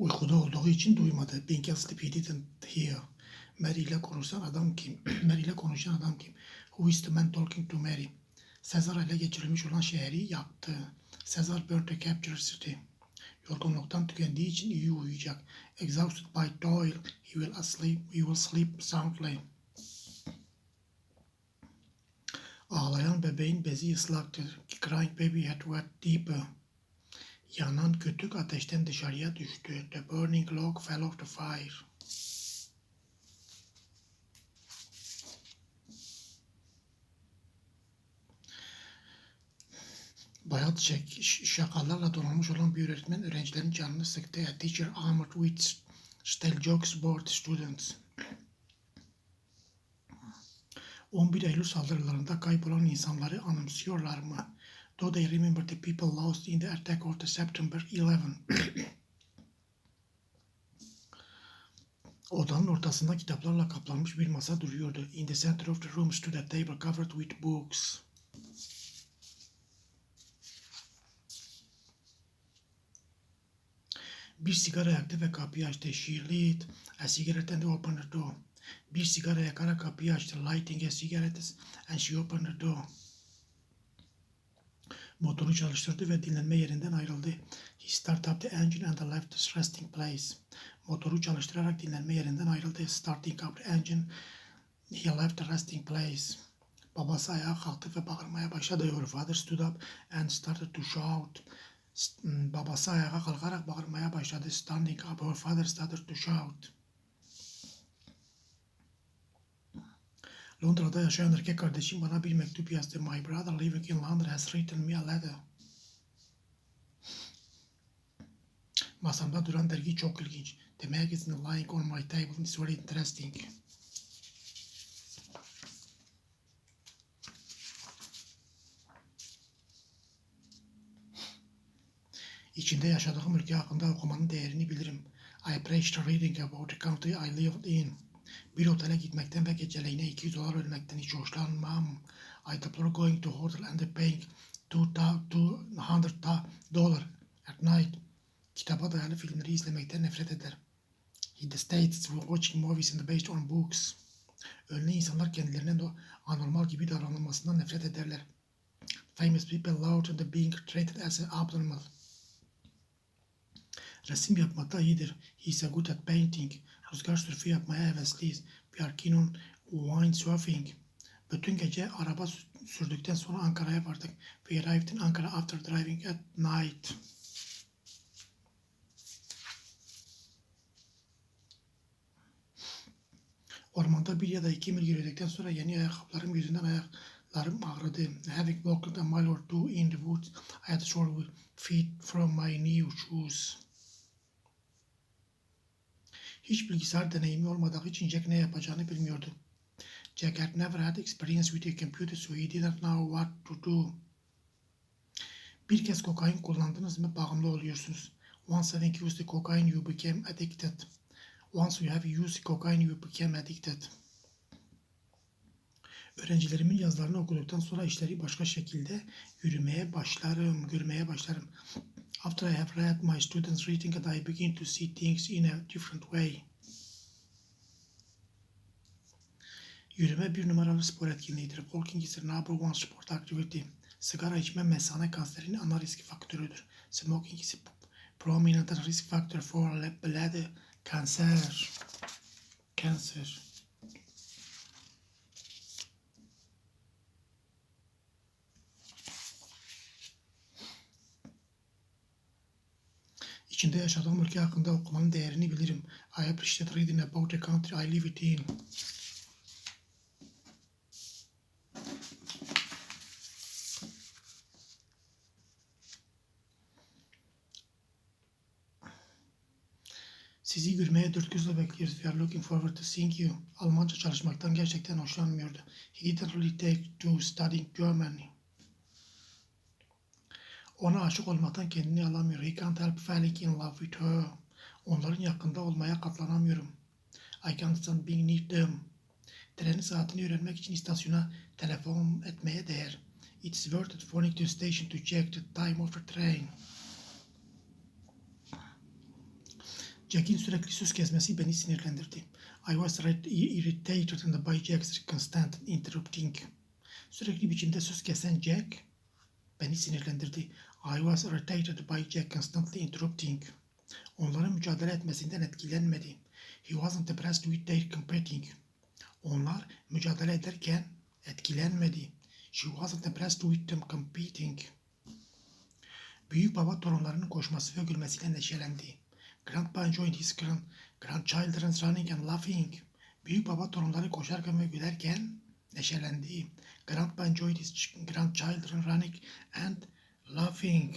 Uykuda olduğu için duymadı. Being asleep he didn't hear. Mary ile konuşan adam kim? Mary ile konuşan adam kim? Who is the man talking to Mary? Sezar ele geçirilmiş olan şehri yaktı. Sezar burned the captured city. Yorgunluktan tükendiği için iyi uyuyacak. Exhausted by toil, he will asleep, he will sleep soundly. Ağlayan bebeğin bezi ıslaktır. Crying baby had wet deeper. Yanan kütük ateşten dışarıya düştü. The burning log fell off the fire. Bayat şakalarla donanmış olan bir öğretmen öğrencilerin canını sıktı. A teacher armored with stale jokes bored students. 11 Eylül saldırılarında kaybolan insanları anımsıyorlar mı? Though they remember the people lost in the attack of the September 11. Odanın ortasında kitaplarla kaplanmış bir masa duruyordu. In the center of the room stood a table covered with books. Bir sigara yaktı ve kapıyı açtı. She lit a cigarette and opened the door. Bir sigara yakarak kapıyı açtı. Lighting a cigarette and she opened the door. Motoru çalıştırdı ve dinlenme yerinden ayrıldı. He started up the engine and left the resting place. Motoru çalıştırarak dinlenme yerinden ayrıldı. Starting up the engine, he left the resting place. Babası ayağa kalktı ve bağırmaya başladı. Your father stood up and started to shout. Babası ayağa kalkarak bağırmaya başladı. Standing up, her father started to shout. Londra'da yaşayan erkek kardeşim bana bir mektup yazdı. My brother living in London has written me a letter. Masamda duran dergi çok ilginç. The magazine lying on my table is very interesting. İçinde yaşadığım ülke hakkında okumanın değerini bilirim. I appreciate reading about the country I lived in. Bir otele gitmekten ve geceliğine 200 dolar ödemekten hiç hoşlanmam. I deplore going to hotel and paying 200 dollar at night. Kitaba dayalı filmleri izlemekten nefret eder. He states watching movies and based on books. Ünlü insanlar kendilerine de anormal gibi davranılmasından nefret ederler. Famous people loved the being treated as abnormal. Resim yapmakta iyidir. He is a good at painting. Rüzgar sürfü yapmaya hevesliyiz. We are keen on windsurfing. Bütün gece araba sü- sürdükten sonra Ankara'ya vardık. We arrived in Ankara after driving at night. Ormanda bir ya da iki mil yürüdükten sonra yeni ayakkabılarım yüzünden ayaklarım ağrıdı. Having walked a mile or two in the woods, I had sore feet from my new shoes. Hiç bilgisayar deneyimi olmadığı için Jack ne yapacağını bilmiyordu. Jack had never had experience with a computer so he didn't know what to do. Bir kez kokain kullandınız mı bağımlı oluyorsunuz. Once having used the cocaine you became addicted. Once you have used cocaine you became addicted. Öğrencilerimin yazılarını okuduktan sonra işleri başka şekilde yürümeye başlarım, görmeye başlarım. After I have read my students' reading and I begin to see things in a different way. Yürüme bir numaralı spor etkinliğidir. Walking is the number one sport activity. Sigara içme mesane kanserinin ana risk faktörüdür. Smoking is a prominent risk factor for bladder cancer. Cancer. İçinde yaşadığım ülke hakkında okumanın değerini bilirim. I appreciate reading about the country I live in. Sizi görmeye dört gözle bekliyoruz. We are looking forward to seeing you. Almanca çalışmaktan gerçekten hoşlanmıyordu. He didn't really take to studying German. Ona aşık olmaktan kendini alamıyor. He can't help falling in love with her. Onların yakında olmaya katlanamıyorum. I can't stand being near them. Trenin saatini öğrenmek için istasyona telefon etmeye değer. It's worth it phoning to station to check the time of the train. Jack'in sürekli söz kesmesi beni sinirlendirdi. I was irrit- irritated by Jack's constant interrupting. Sürekli biçimde söz kesen Jack beni sinirlendirdi. I was irritated by Jack constantly interrupting. Onların mücadele etmesinden etkilenmedi. He wasn't impressed with their competing. Onlar mücadele ederken etkilenmedi. She wasn't impressed with them competing. Büyük baba torunlarının koşması ve gülmesiyle neşelendi. Grandpa enjoyed his grand, grandchildren running and laughing. Büyük baba torunları koşarken ve gülerken neşelendi. Grandpa enjoyed his ch- grandchildren running and laughing.